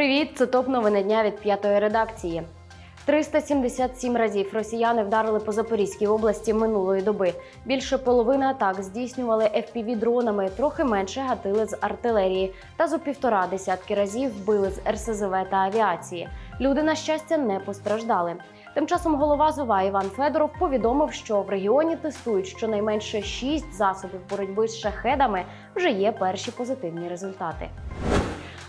Привіт, це топ новини дня від п'ятої редакції. 377 разів росіяни вдарили по Запорізькій області минулої доби. Більше половини атак здійснювали fpv дронами, трохи менше гатили з артилерії. Та зо півтора десятки разів били з РСЗВ та авіації. Люди, на щастя, не постраждали. Тим часом голова ЗОВА Іван Федоров повідомив, що в регіоні тестують щонайменше шість засобів боротьби з шахедами. Вже є перші позитивні результати.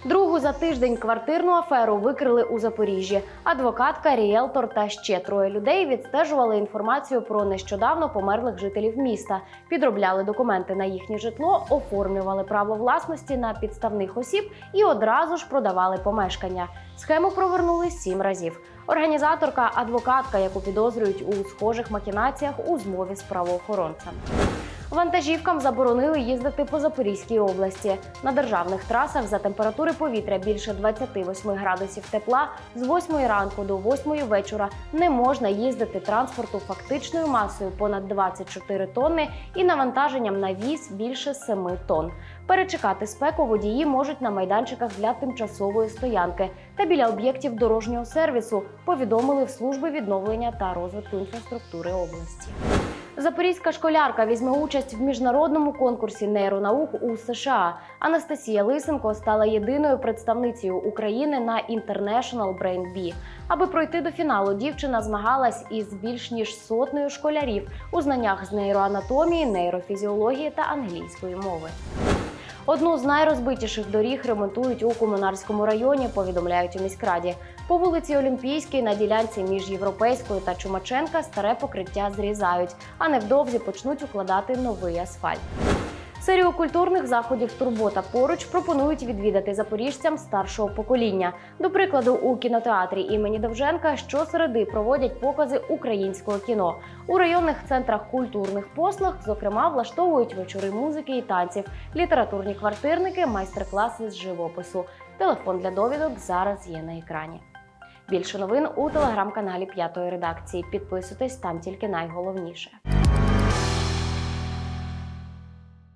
Другу за тиждень квартирну аферу викрили у Запоріжжі. Адвокатка, ріелтор та ще троє людей відстежували інформацію про нещодавно померлих жителів міста, підробляли документи на їхнє житло, оформлювали право власності на підставних осіб і одразу ж продавали помешкання. Схему провернули сім разів. Організаторка, адвокатка, яку підозрюють у схожих махінаціях у змові з правоохоронцем. Вантажівкам заборонили їздити по Запорізькій області. На державних трасах за температури повітря більше 28 градусів тепла з 8 ранку до 8 вечора не можна їздити транспорту фактичною масою понад 24 тонни і навантаженням на віз більше 7 тонн. Перечекати спеку водії можуть на майданчиках для тимчасової стоянки та біля об'єктів дорожнього сервісу. Повідомили в служби відновлення та розвитку інфраструктури області. Запорізька школярка візьме участь в міжнародному конкурсі нейронаук у США. Анастасія Лисенко стала єдиною представницею України на International Brain Bee. Аби пройти до фіналу, дівчина змагалась із більш ніж сотнею школярів у знаннях з нейроанатомії, нейрофізіології та англійської мови. Одну з найрозбитіших доріг ремонтують у Комунарському районі, повідомляють у міськраді. По вулиці Олімпійській на ділянці між Європейською та Чумаченка старе покриття зрізають, а невдовзі почнуть укладати новий асфальт. Серію культурних заходів Турбота поруч пропонують відвідати запоріжцям старшого покоління. До прикладу, у кінотеатрі імені Довженка щосереди проводять покази українського кіно. У районних центрах культурних послуг, зокрема, влаштовують вечори музики і танців, літературні квартирники, майстер-класи з живопису. Телефон для довідок зараз є на екрані. Більше новин у телеграм-каналі П'ятої редакції. Підписуйтесь там тільки найголовніше.